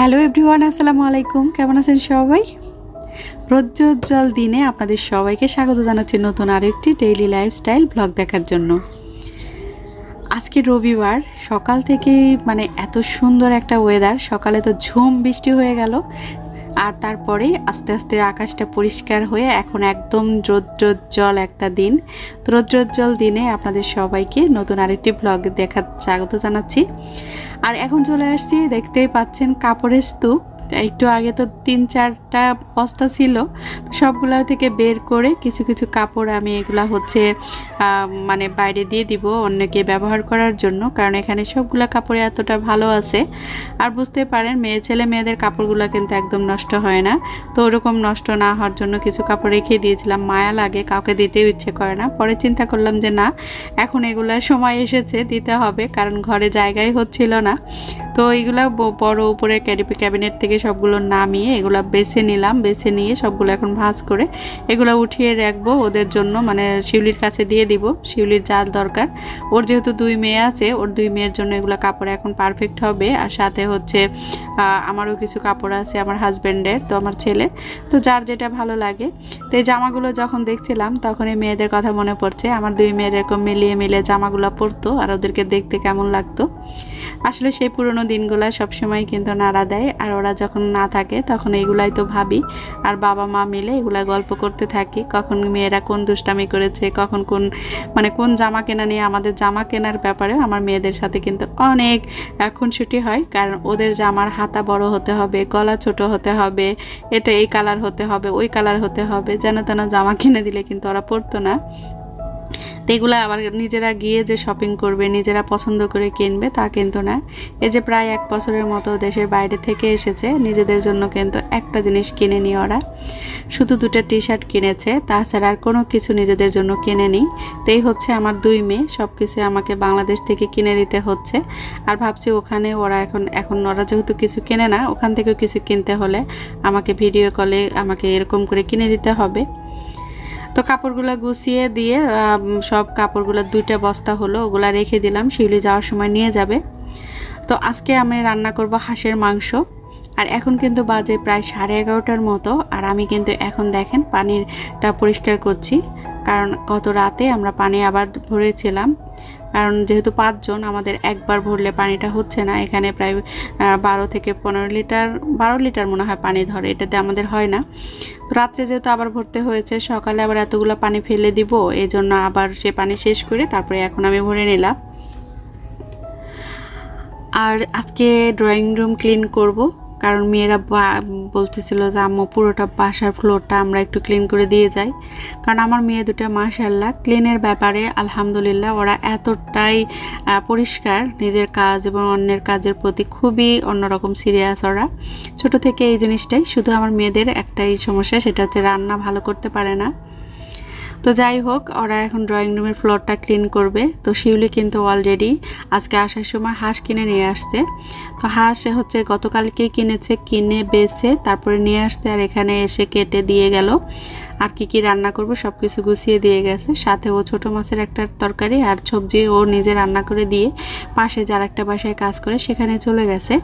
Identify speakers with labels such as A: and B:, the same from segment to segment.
A: Hello everyone, আসসালামু আলাইকুম। কেমন আছেন সবাই? রোজ্জ্বল দিনে আপনাদের সবাইকে স্বাগত জানাচ্ছি নতুন আরেকটি ডেইলি লাইফস্টাইল ব্লগ দেখার জন্য। আজকে রবিবার, সকাল থেকে মানে এত সুন্দর একটা ওয়েদার সকালে তো ঝুম বৃষ্টি হয়ে গেল। আর তারপরে আস্তে আস্তে আকাশটা পরিষ্কার হয়ে এখন একদম রৌদ্রোজ্জ্বল একটা দিন। তো রৌদ্রোজ্জ্বল দিনে আপনাদের সবাইকে নতুন আরেকটি ব্লগ দেখার স্বাগত জানাচ্ছি। আর এখন চলে আসছি, দেখতেই পাচ্ছেন কাপড়ের স্তূপ। একটু আগে তো তিন চারটা বস্তা ছিল সবগুলা থেকে বের করে কিছু কিছু কাপড় আমি এগুলা হচ্ছে মানে বাইরে দিয়ে দিব অন্যকে ব্যবহার করার জন্য, কারণ এখানে সবগুলা কাপড়ে এতটা ভালো আছে। আর বুঝতে পারেন, মেয়ে, ছেলে, মেয়েদের কাপড়গুলো কিন্তু একদম নষ্ট হয় না। তো ওরকম নষ্ট না হওয়ার জন্য কিছু কাপড় রেখে দিয়েছিলাম, মায়া লাগে, কাউকে দিতেও ইচ্ছে করে না। পরে চিন্তা করলাম যে না, এখন এগুলার সময় এসেছে, দিতে হবে, কারণ ঘরে জায়গায় হচ্ছিল না। তো এইগুলা বড় উপরে ক্যাবিনেট থেকে সবগুলো নামিয়ে এগুলা বেছে নিলাম, বেছে নিয়ে সবগুলো এখন ভাঁজ করে এগুলো উঠিয়ে রাখব ওদের জন্য মানে শিউলির কাছে দিয়ে দিব, শিউলির যা দরকার। ওর যেহেতু দুই মেয়ে আছে, ওর দুই মেয়ের জন্য এগুলো কাপড় এখন পারফেক্ট হবে। আর সাথে হচ্ছে আমারও কিছু কাপড় আছে আমার হাজব্যান্ডের তো আমার ছেলে তো যার যেটা ভালো লাগে। তো এই জামাগুলো যখন দেখছিলাম তখন এই মেয়েদের কথা মনে পড়ছে। আমার দুই মেয়ের এরকম মিলিয়ে মিলিয়ে জামাগুলো পরতো, আর ওদেরকে দেখতে কেমন লাগতো। আসলে সেই পুরনো দিনগুলো সবসময় কিন্তু নাড়া দেয়। আর ওরা যখন না থাকে, তখন এইগুলাই তো ভাবি। আর বাবা মা মিলে এগুলা গল্প করতে থাকি। কখন মেয়েরা কোন দুষ্টামি করেছে, কখন কোন মানে কোন জামা কেনা নিয়ে আমাদের জামা কেনার ব্যাপারে আমার মেয়েদের সাথে কিন্তু অনেক খুনসুটি হয়। কারণ ওদের জামার হাতা বড় হতে হবে, গলা ছোট হতে হবে, এটা এই কালার হতে হবে, ওই কালার হতে হবে, যেন তেন জামা কিনে দিলে কিন্তু ওরা পরতো না। তো এগুলো আবার নিজেরা গিয়ে যে শপিং করবে, নিজেরা পছন্দ করে কিনবে, তা কিন্তু না। এই যে প্রায় এক বছরের মতো দেশের বাইরে থেকে এসেছে, নিজেদের জন্য কিন্তু একটা জিনিস কিনে নি ওরা। শুধু দুটো টি শার্ট কিনেছে, তাছাড়া আর কোনো কিছু নিজেদের জন্য কিনে নি তো এই হচ্ছে আমার দুই মেয়ে সব কিছু আমাকে বাংলাদেশ থেকে কিনে দিতে হচ্ছে। আর ভাবছি ওখানে ওরা এখন এখন ওরা যেহেতু কিছু কেনে না, ওখান থেকেও কিছু কিনতে হলে আমাকে ভিডিও কলে আমাকে এরকম করে কিনে দিতে হবে। তো কাপড়গুলো গুছিয়ে দিয়ে সব কাপড়গুলো দুইটা বস্তা হলো, ওগুলো রেখে দিলাম, শিউলি যাওয়ার সময় নিয়ে যাবে। তো আজকে আমি রান্না করব হাঁসের মাংস, আর এখন কিন্তু বাজে প্রায় সাড়ে এগারোটার মতো, আর আমি কিন্তু এখন দেখেন পানিরটা পরিষ্কার করছি, কারণ গত রাতে আমরা পানি আবার ভরেছিলাম কারণ যেহেতু পাঁচজন, আমাদের একবার ভরলে পানিটা হচ্ছে না। এখানে প্রায় বারো থেকে পনেরো লিটার, বারো লিটার মনে হয় পানি ধরে, এটাতে আমাদের হয় না। তো রাত্রে যেহেতু আবার ভরতে হয়েছে, সকালে আবার এতগুলো পানি ফেলে দিব এই জন্য আবার সে পানি শেষ করে তারপরে এখন আমি ভরে নিলাম। আর আজকে ড্রয়িং রুম ক্লিন করব। কারণ মেয়েরা বলতেছিল যে, আম্মু, পুরোটা বাসার ফ্লোরটা আমরা একটু ক্লিন করে দিয়ে যাই। কারণ আমার মেয়ে দুটো মাশাল্লাহ ক্লিনের ব্যাপারে, আলহামদুলিল্লাহ, ওরা এতটাই পরিষ্কার। নিজের কাজ এবং অন্যের কাজের প্রতি খুবই অন্যরকম সিরিয়াস ওরা। ছোট থেকে এই জিনিসটাই, শুধু আমার মেয়েদের একটাই সমস্যা, সেটা হচ্ছে রান্না ভালো করতে পারে না। তো যাই হোক, ওরা এখন ড্রয়িং রুমের ফ্লোরটা ক্লিন করবে। তো শিউলি কিন্তু অলরেডি আজকে আসার সময় হাঁস কিনে নিয়ে আসছে। তো হাঁস হচ্ছে গতকালকেই কিনেছে, কিনে বেছে, তারপরে নিয়ে আসছে আর এখানে এসে কেটে দিয়ে গেল। আর কি কি রান্না করব সব কিছু গুছিয়ে দিয়ে গেছে। সাথে ও ছোট মাছের একটা তরকারি আর সবজি ও নিজে রান্না করে দিয়ে পাশে যার একটা বাসায় কাজ করে সেখানে চলে গেছে।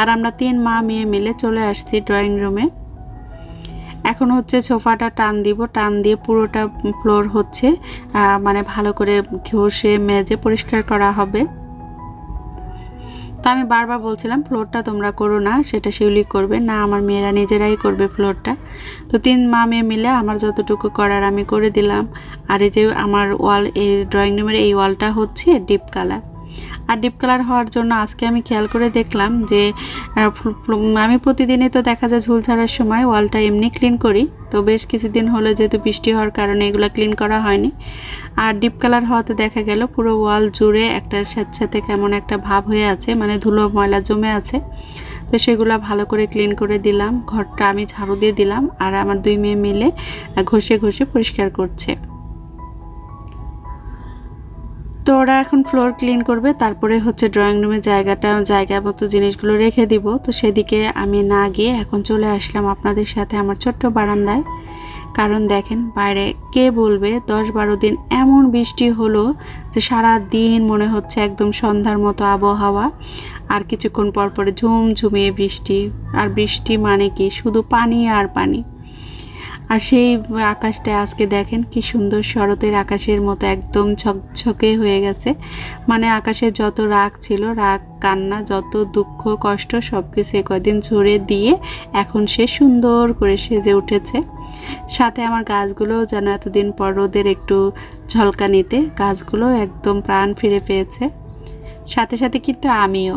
A: আর আমরা তিন মা মেয়ে মিলে চলে আসছি ড্রয়িং রুমে এখন হচ্ছে সোফাটা টান দিব, টান দিয়ে পুরোটা ফ্লোর হচ্ছে মানে ভালো করে ঘষে মেজে পরিষ্কার করা হবে। তো আমি বারবার বলছিলাম, ফ্লোরটা তোমরা করো না, সেটা শিউলি করবে। না, আমার মেয়েরা নিজেরাই করবে ফ্লোরটা। তো তিন মা মেয়ে মিলে আমার যতটুকু করার আমি করে দিলাম। আর এই যে আমার ওয়াল, এই ড্রয়িং রুমের এই ওয়ালটা হচ্ছে ডিপ কালার আর ডিপ কালার হওয়ার জন্য আজকে আমি খেয়াল করে দেখলাম যে আমি প্রতিদিনই তো দেখা যায় ঝুল ছাড়ার সময় ওয়ালটা এমনি ক্লিন করি। তো বেশ কিছুদিন হলো যেহেতু বৃষ্টি হওয়ার কারণে এগুলো ক্লিন করা হয়নি। আর ডিপ কালার হওয়াতে দেখা গেল পুরো ওয়াল জুড়ে একটা স্যাঁতস্যাঁতে কেমন একটা ভাব হয়ে আছে মানে ধুলো ময়লা জমে আছে। তো সেগুলো ভালো করে ক্লিন করে দিলাম, ঘরটা আমি ঝাড়ু দিয়ে দিলাম, আর আমার দুই মেয়ে মিলে ঘষে ঘষে পরিষ্কার করছে। তো ওরা এখন ফ্লোর ক্লিন করবে, তারপরে হচ্ছে ড্রয়িং রুমের জায়গাটা জায়গা মতো জিনিসগুলো রেখে দিব। তো সেদিকে আমি না গিয়ে এখন চলে আসলাম আপনাদের সাথে আমার ছোট্ট বারান্দায়। কারণ দেখেন, বাইরে কে বলবে, দশ বারো দিন এমন বৃষ্টি হলো যে সারা দিন মনে হচ্ছে একদম সন্ধ্যার মতো আবহাওয়া। আর কিছুক্ষণ পর পরে ঝুমঝুমিয়ে বৃষ্টি। আর বৃষ্টি মানে কি? শুধু পানি আর পানি। আর সেই আকাশটা আজকে দেখেন কি সুন্দর শরতের আকাশের মতো একদম ঝকঝকে হয়ে গেছে। মানে আকাশের যত রাগ ছিল, রাগ, কান্না, যত দুঃখ, কষ্ট সব কিছু কদিন ঝরে দিয়ে এখন সে সুন্দর করে সেজে উঠেছে। সাথে আমার গাছগুলোও যেন এতদিন পর রোদের একটু ঝলকানিতে গাছগুলো একদম প্রাণ ফিরে পেয়েছে। সাথে সাথে কিন্তু আমিও।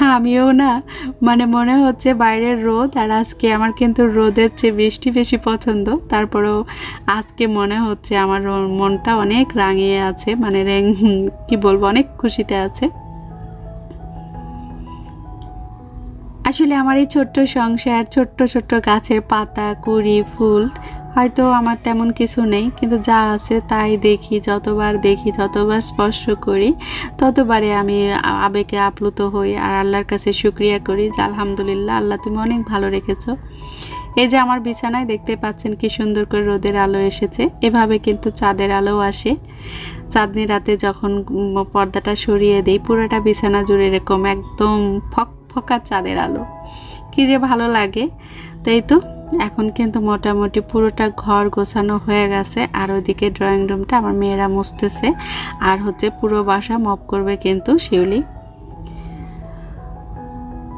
A: আমিও না মানে মনে হচ্ছে বাইরের রোদ, আর আজকে আমার কিন্তু রোদের চেয়ে বৃষ্টি বেশি পছন্দ। তারপরেও আজকে মনে হচ্ছে আমার মনটা অনেক রাঙিয়ে আছে মানে রেং, কি বলব, অনেক খুশিতে আছে। আসলে আমার এই ছোট্ট সংসার, ছোট্ট ছোট্ট গাছের পাতা, কুড়ি, ফুল হয়তো আমার তেমন কিছু নেই, কিন্তু যা আছে তাই দেখি, যতবার দেখি ততবার স্পর্শ করি, ততবারে আমি আবেগে আপ্লুত হই আর আল্লাহর কাছে শুক্রিয়া করি যে আলহামদুলিল্লাহ, আল্লাহ তুমি অনেক ভালো রেখেছো। এই যে আমার বিছানায় দেখতে পাচ্ছেন কি সুন্দর করে রোদের আলো এসেছে, এভাবে কিন্তু চাঁদের আলো আসে। চাঁদনি রাতে যখন পর্দাটা সরিয়ে দেই, পুরোটা বিছানা জুড়ে এরকম একদম ফক ফকা চাঁদের আলো। কি যে ভালো লাগে, তাই তো? এখন কিন্তু মোটামুটি পুরোটা ঘর গোছানো হয়ে গেছে, আর ওইদিকে ড্রয়িং রুমটা আমার মেয়েরা মুছতেছে, আর হচ্ছে পুরো বাসা মপ করবে কিন্তু শিউলি।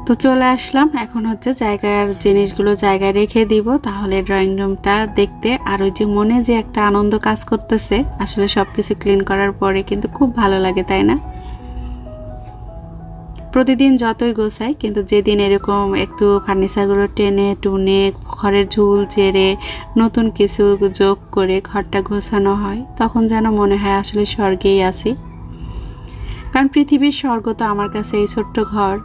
A: তো চলে আসলাম, এখন হচ্ছে জায়গার জিনিসগুলো জায়গায় রেখে দিব, তাহলে ড্রয়িং রুমটা দেখতে, আর ওই যে মনে যে একটা আনন্দ কাজ করতেছে, আসলে সব কিছু ক্লিন করার পরে কিন্তু খুব ভালো লাগে, তাই না? প্রতিদিন যতই গোছাই, কিন্তু যেদিন এরকম একটু ফার্নিচারগুলো টেনে টুনে ঘরের ঝুল চেড়ে নতুন কিছু যোগ করে ঘরটা গোছানো হয়, তখন যেন মনে হয় আসলে স্বর্গেই আছি। কারণ পৃথিবীর স্বর্গ তো আমার কাছে এই ছোট্ট ঘর।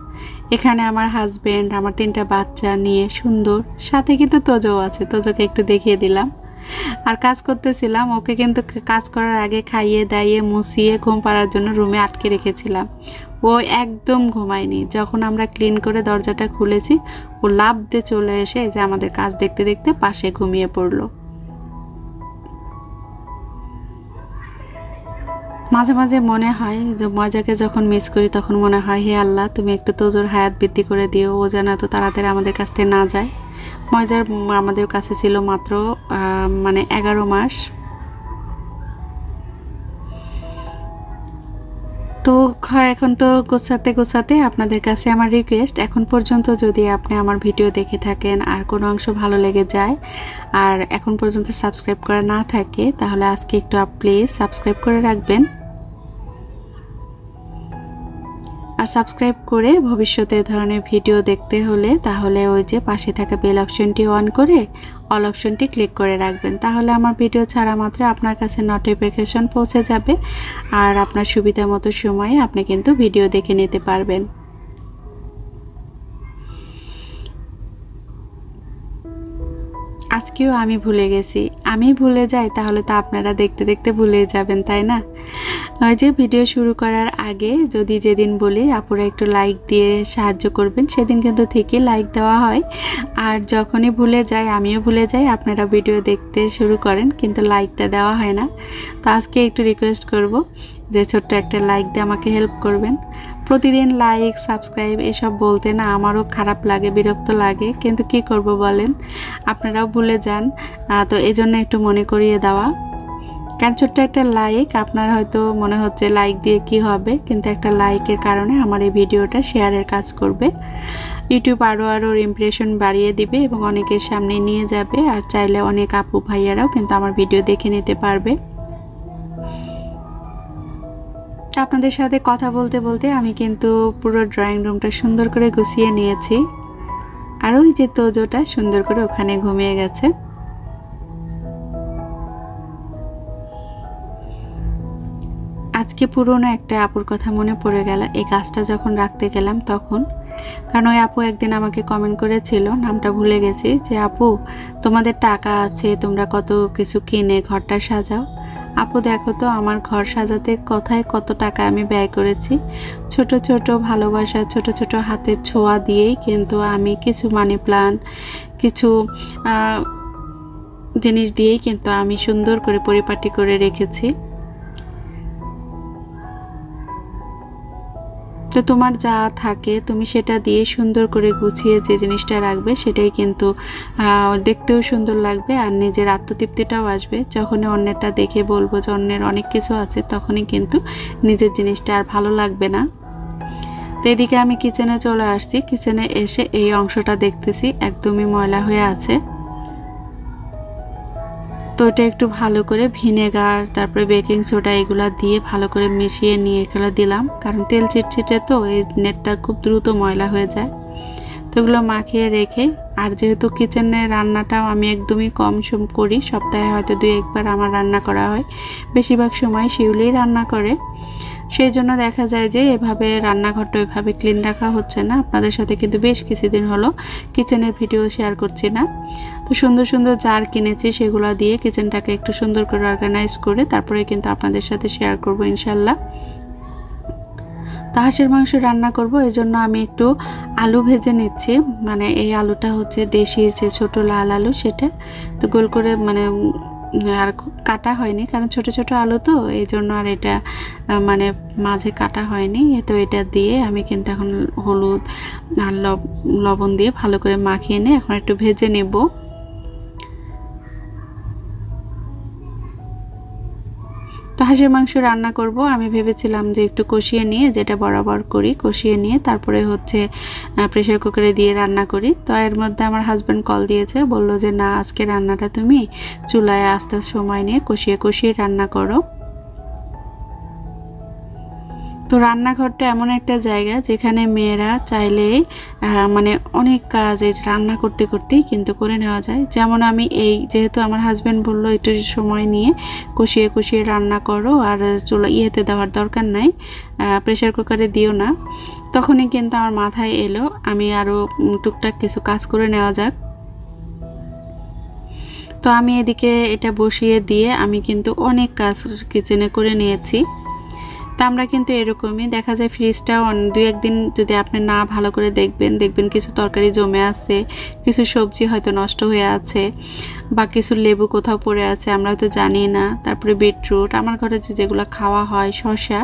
A: এখানে আমার হাজব্যান্ড আমার তিনটা বাচ্চা নিয়ে সুন্দর, সাথে কিন্তু তোজও আছে, তোজোকে একটু দেখিয়ে দিলাম। আর কাজ করতেছিলাম, ওকে কিন্তু কাজ করার আগে খাইয়ে দাইয়ে মুছিয়ে ঘুম পাড়ার জন্য রুমে আটকে রেখেছিলাম। ও একদম ঘুমায়নি। যখন আমরা ক্লিন করে দরজাটা খুলেছি, ও লাভ দিয়ে চলে এসে যে আমাদের কাজ দেখতে দেখতে পাশে ঘুমিয়ে পড়ল। মাঝে মাঝে মনে হয় যে মজাকে যখন মিস করি তখন মনে হয়, হে আল্লাহ, তুমি একটু তোজোর হায়াত বৃদ্ধি করে দিও, ও যেন এত তাড়াতাড়ি আমাদের কাছ থেকে না যায়। মজার, আমাদের কাছে ছিল মাত্র মানে এগারো মাস। তো এখন তো গোছাতে গোছাতে আপনাদের কাছে আমার রিকোয়েস্ট এখন পর্যন্ত যদি আপনি আমার ভিডিও দেখে থাকেন আর কোনো অংশ ভালো লেগে যায় আর এখন পর্যন্ত সাবস্ক্রাইব করা না থাকে, তাহলে আজকে একটু প্লিজ সাবস্ক্রাইব করে রাখবেন। আর সাবস্ক্রাইব করে ভবিষ্যতে ধরনের ভিডিও দেখতে হলে তাহলে ওই যে পাশে থাকা বেল অপশনটি অন করে অল অপশনটি ক্লিক করে রাখবেন। তাহলে আমার ভিডিও ছাড়া মাত্র আপনার কাছে নোটিফিকেশন পৌঁছে যাবে আর আপনার সুবিধা মতো সময়ে আপনি কিন্তু ভিডিও দেখে নিতে পারবেন। আজকেও আমি ভুলে গেছি। আমি ভুলে যাই তাহলে তো আপনারা দেখতে দেখতে ভুলে যাবেন, তাই না? যে ভিডিও শুরু করার আগে যদি যেদিন বলি, আপুরা একটু লাইক দিয়ে সাহায্য করবেন, সেদিন কিন্তু ঠিকই লাইক দেওয়া হয়। আর যখনই ভুলে যাই, আমিও ভুলে যাই, আপনারা ভিডিও দেখতে শুরু করেন, কিন্তু লাইকটা দেওয়া হয় না। তো আজকে একটু রিকোয়েস্ট করব যে ছোট্ট একটা লাইক দিয়ে আমাকে হেল্প করবেন। প্রতিদিন লাইক সাবস্ক্রাইব এসব বলতে না আমারও খারাপ লাগে, বিরক্ত লাগে। কিন্তু কি করব বলেন? আপনারাও ভুলে যান। তো এই জন্য একটু মনে করিয়ে দেওয়া। কারণ ছোট্ট একটা লাইক আপনার হয়তো মনে হচ্ছে লাইক দিয়ে কি হবে, কিন্তু একটা লাইকের কারণে আমার এই ভিডিওটা শেয়ারের কাজ করবে। ইউটিউব আরও আরও ইমপ্রেশন বাড়িয়ে দিবে এবং অনেকের সামনে নিয়ে যাবে, আর চাইলে অনেক আপু ভাইয়ারাও কিন্তু আমার ভিডিও দেখে নিতে পারবে। আপনাদের সাথে কথা বলতে বলতে আমি কিন্তু পুরো ড্রয়িং রুমটা সুন্দর করে গুছিয়ে নিয়েছি। আর ওই যে তোজোটা সুন্দর করে ওখানে ঘুমিয়ে গেছে। আজকে পুরনো একটা আপুর কথা মনে পড়ে গেল। এই গাছটা যখন রাখতে গেলাম তখন, কারণ ওই আপু একদিন আমাকে কমেন্ট করেছিল, নামটা ভুলে গেছি, যে, আপু, তোমাদের টাকা আছে, তোমরা কত কিছু কিনে ঘরটা সাজাও? আপু, দেখো তো, আমার ঘর সাজাতে কথায় কত টাকা আমি ব্যয় করেছি। ছোট ছোট ভালোবাসা, ছোট ছোট হাতের ছোঁয়া দিয়েই কিন্তু আমি কিছু মানি প্লান্ট কিছু জিনিস দিয়েই কিন্তু আমি সুন্দর করে পরিপাটি করে রেখেছি। তো তোমার যা থাকে তুমি সেটা দিয়ে সুন্দর করে গুছিয়ে যে জিনিসটা রাখবে সেটাই কিন্তু দেখতেও সুন্দর লাগবে আর নিজের আত্মতৃপ্তিটাও আসবে। যখনই অন্যেরটা দেখে বলব যে অন্যের অনেক কিছু আছে, তখনই কিন্তু নিজের জিনিসটা আর ভালো লাগবে না। তো এদিকে আমি কিচেনে চলে আসছি। কিচেনে এসে এই অংশটা দেখতেছি, একদমই ময়লা হয়ে আছে। তো এটা একটু ভালো করে ভিনেগার, তারপরে বেকিং সোডা এগুলা দিয়ে ভালো করে মিশিয়ে নিয়ে এগুলো দিলাম। কারণ তেল চিটচিটে তো, এই নেটটা খুব দ্রুত ময়লা হয়ে যায়। তো এগুলো মাখিয়ে রেখে, আর যেহেতু কিচেনের রান্নাটাও আমি একদমই কম সম করি, সপ্তাহে হয়তো দুই একবার আমার রান্না করা হয়। বেশিরভাগ সময় শিউলিই রান্না করে। সেই জন্য দেখা যায় যে, এভাবে রান্নাঘরটা এভাবে ক্লিন রাখা হচ্ছে না। আপনাদের সাথে কিন্তু বেশ কিছুদিন হলো কিচেনের ভিডিও শেয়ার করছি না। তো সুন্দর সুন্দর জার কিনেছি, সেগুলো দিয়ে কিচেনটাকে একটু সুন্দর করে অর্গানাইজ করে তারপরে কিন্তু আপনাদের সাথে শেয়ার করব ইনশাল্লাহ। তো হাঁসের মাংস রান্না করব, এই জন্য আমি একটু আলু ভেজে নিচ্ছি। মানে এই আলুটা হচ্ছে দেশি যে ছোট লাল আলু সেটা, তো গোল করে মানে আর কাটা হয়নি, কারণ ছোট ছোট আলু তো, এই জন্য আর এটা মানে মাঝে কাটা হয়নি। তো এটা দিয়ে আমি কিন্তু এখন হলুদ আর লব- লবণ দিয়ে ভালো করে মাখিয়ে নিয়ে এখন একটু ভেজে নেব। তো হাঁসের মাংস রান্না করব, আমি ভেবেছিলাম যে একটু কষিয়ে নিয়ে যেটা বরাবর করি, কষিয়ে নিয়ে তারপরে হচ্ছে প্রেশার কুকারে দিয়ে রান্না করি। তো এর মধ্যে আমার হাজব্যান্ড কল দিয়েছে, বলল যে, না, আজকে রান্নাটা তুমি চুলায় আস্তে সময় নিয়ে কষিয়ে কষিয়ে রান্না করো। তো রান্নাঘরটা এমন একটা জায়গা যেখানে মেয়েরা চাইলে মানে অনেক কাজ এই রান্না করতে করতেই কিন্তু করে নেওয়া যায়। যেমন আমি এই যেহেতু আমার হাজব্যান্ড বলল একটু সময় নিয়ে কষিয়ে কষিয়ে রান্না করো আর চুলা ইয়েতে দেওয়ার দরকার নাই প্রেশার কুকারে দিও না। তখনই কিন্তু আমার মাথায় এলো, আমি আরও টুকটাক কিছু কাজ করে নেওয়া যাক। তো আমি এদিকে এটা বসিয়ে দিয়ে আমি কিন্তু অনেক কাজ কিচেনে করে নিয়েছি। তা আমরা কিন্তু এরকমই। দেখা যায় ফ্রিজটাও দুই একদিন যদি আপনি না ভালো করে দেখবেন দেখবেন কিছু তরকারি জমে আছে, কিছু সবজি হয়তো নষ্ট হয়ে আছে, বা কিছু লেবু কোথাও পড়ে আছে, আমরা হয়তো জানি না। তারপরে বিটরুট আমার ঘরে যে যেগুলো খাওয়া হয়, শসা,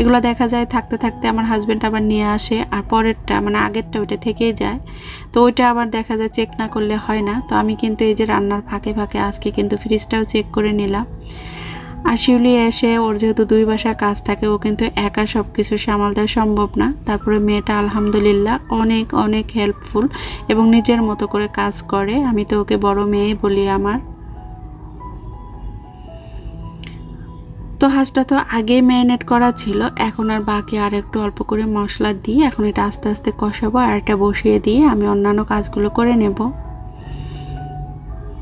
A: এগুলো দেখা যায় থাকতে থাকতে আমার হাজব্যান্ড আবার নিয়ে আসে, আর পরেরটা মানে আগেরটা ওইটা থেকেই যায়। তো ওইটা আবার দেখা যায় চেক না করলে হয় না। তো আমি কিন্তু এই যে রান্নার ফাঁকে ফাঁকে আজকে কিন্তু ফ্রিজটাও চেক করে নিলাম। আর শিউলি এসে ওর যেহেতু দুই বাসার কাজ থাকে, ও কিন্তু একা সব কিছু সামাল দেওয়া সম্ভব না। তারপরে মেয়েটা আলহামদুলিল্লাহ অনেক অনেক হেল্পফুল এবং নিজের মতো করে কাজ করে। আমি তো ওকে বড় মেয়ে বলি আমার। তো হাঁসটা তো আগেই ম্যারিনেট করা ছিল, এখন আর বাকি আর একটু অল্প করে মশলা দিয়ে এখন এটা আস্তে আস্তে কষাবো আর এটা বসিয়ে দিয়ে আমি অন্যান্য কাজগুলো করে নেব।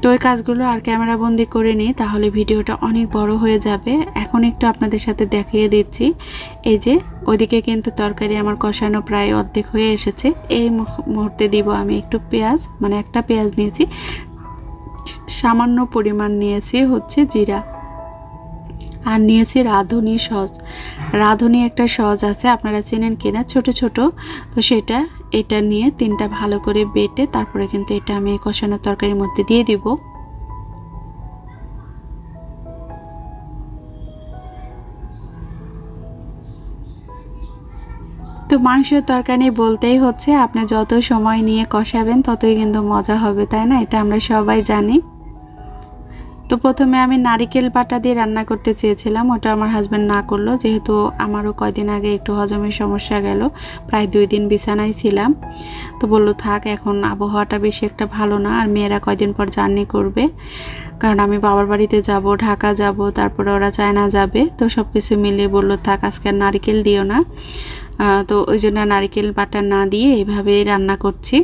A: তো ওই কাজগুলো আর ক্যামেরা বন্দি করে নিই, তাহলে ভিডিওটা অনেক বড় হয়ে যাবে। এখন একটু আপনাদের সাথে দেখিয়ে দিচ্ছি। এই যে, ওইদিকে কিন্তু তরকারি আমার কষানো প্রায় অর্ধেক হয়ে এসেছে। এই মুহূর্তে দিব আমি একটু পেঁয়াজ মানে একটা পেঁয়াজ নিয়েছি। সামান্য পরিমাণ নিয়েছি হচ্ছে জিরা। আর নিয়েছি রাঁধুনি সস। রাঁধুনি একটা সস আছে, আপনারা চেনেন কিনা? ছোট ছোট। তো সেটা এটা নিয়ে তিনটা ভালো করে বেটে তারপরে কিন্তু এটা আমি কষানো তরকারির মধ্যে দিয়ে দিব। তো মাংসের তরকারি বলতেই হচ্ছে, আপনি যত সময় নিয়ে কষাবেন ততই কিন্তু মজা হবে, তাই না? এটা আমরা সবাই জানি। প্রথমে আমি নারিকেল বাটা দিয়ে রান্না করতে চেয়েছিলাম, ওটা আমার হাজব্যান্ড না করল, যেহেতু আমারও কয়দিন আগে একটু হজমের সমস্যা গেল, প্রায় দুই দিন বিছানায় ছিলাম। তো বলল, থাক, এখন আবহাওয়াটা বেশি একটা ভালো না, আর মেয়েরা কয়দিন পর জার্নি করবে, কারণ আমি বাবার বাড়িতে যাব, ঢাকা যাব, তারপরে ওরা চায়না যাবে। তো সব কিছু মিলিয়ে বলল, থাক, আজকে নারিকেল দিও না। তো ওই জন্য নারিকেল বাটা না দিয়ে এইভাবেই রান্না করছি।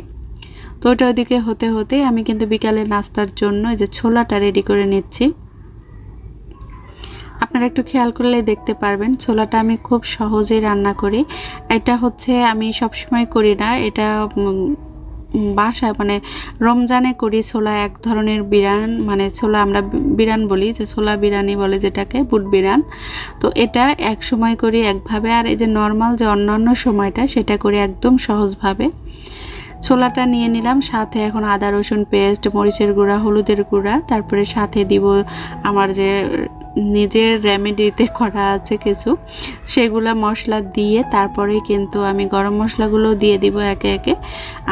A: তো ওটা ওইদিকে হতে হতে আমি কিন্তু বিকালে নাস্তার জন্য যে ছোলাটা রেডি করে নিচ্ছি। আপনারা একটু খেয়াল করলে দেখতে পারবেন, ছোলাটা আমি খুব সহজেই রান্না করি। এটা হচ্ছে আমি সবসময় করি না, এটা বাসায় মানে রমজানে করি ছোলা এক ধরনের বিরান মানে ছোলা আমরা বিরান বলি, যে ছোলা বিরানি বলে যেটাকে, বুট বিরান। তো এটা এক সময় করি একভাবে, আর এই যে নর্মাল যে অন্যান্য সময়টা, সেটা করি একদম সহজভাবে। ছোলাটা নিয়ে নিলাম, সাথে এখন আদা, রসুন, পেস্ট, মরিচের গুঁড়া, হলুদের গুঁড়া, তারপরে সাথে দিব আমার যে নিজের রেমেডিতে করা আছে কিছু। সেগুলা মশলা দিয়ে তারপরে কিন্তু আমি গরম মশলাগুলো দিয়ে দিব একে একে।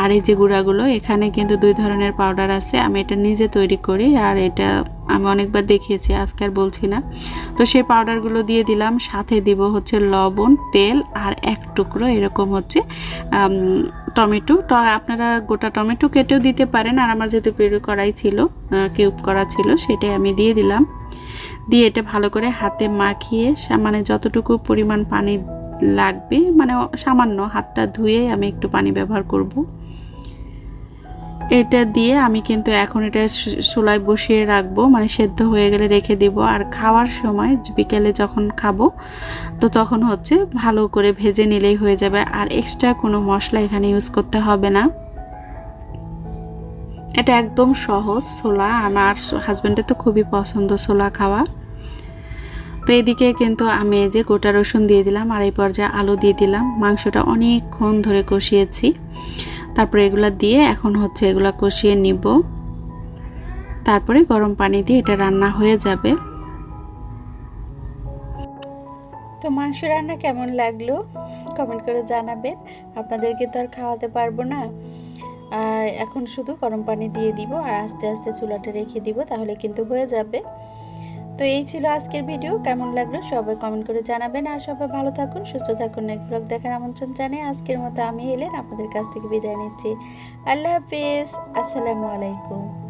A: আর এই যে গুঁড়াগুলো, এখানে কিন্তু দুই ধরনের পাউডার আছে। আমি এটা নিজে তৈরি করি আর এটা আমি অনেকবার দেখিয়েছি, আজকে আর বলছি না। তো সেই পাউডারগুলো দিয়ে দিলাম। সাথে দিব হচ্ছে লবণ, তেল আর এক টুকরো এরকম হচ্ছে টমেটো। তো আপনারা গোটা টমেটো কেটেও দিতে পারেন। আর আমার যেহেতু পেরু করাই ছিল কিউব করা ছিল, সেটাই আমি দিয়ে দিলাম। দিয়ে এটা ভালো করে হাতে মাখিয়ে মানে যতটুকু পরিমাণ পানি লাগবে মানে সামান্য হাতটা ধুয়ে আমি একটু পানি ব্যবহার করব। এটা দিয়ে আমি কিন্তু এখন এটা স- চুলায় বসিয়ে রাখব মানে সেদ্ধ হয়ে গেলে রেখে দিব। আর খাওয়ার সময় বিকেলে যখন খাব, তো তখন হচ্ছে ভালো করে ভেজে নিলেই হয়ে যাবে। আর এক্সট্রা কোনো মশলা এখানে ইউজ করতে হবে না। এটা একদম সহজ ছোলা। আমার হাজব্যান্ডের তো খুবই পছন্দ ছোলা খাওয়া। তো এদিকে কিন্তু আমি এই যে গোটা রসুন দিয়ে দিলাম আর এই পর্যায়ে আলু দিয়ে দিলাম। মাংসটা অনেকক্ষণ ধরে কষিয়েছি। তারপরে এগুলা দিয়ে এখন হচ্ছে এগুলা কষিয়ে নিব। তারপরে গরম পানি দিয়ে এটা রান্না হয়ে যাবে।
B: তো মাংস রান্না কেমন লাগল? কমেন্ট করে জানাবেন। আপনাদেরকে তো আর খাওয়াতে পারব না। এখন শুধু গরম পানি দিয়ে দিব আর আস্তে আস্তে চুলাটা রেখে দিব, তাহলে কিন্তু হয়ে যাবে। তো এই ছিল আজকের ভিডিও। কেমন লাগল সবাই কমেন্ট করে জানাবেন। আর সবাই ভালো থাকুন, সুস্থ থাকুন। নেক্সট ব্লগ দেখার আমন্ত্রণ জানিয়ে আজকের মতো আমি এলেন আপনাদের কাছ থেকে বিদায় নিচ্ছি। আল্লাহ হাফিজ। আসসালামু আলাইকুম।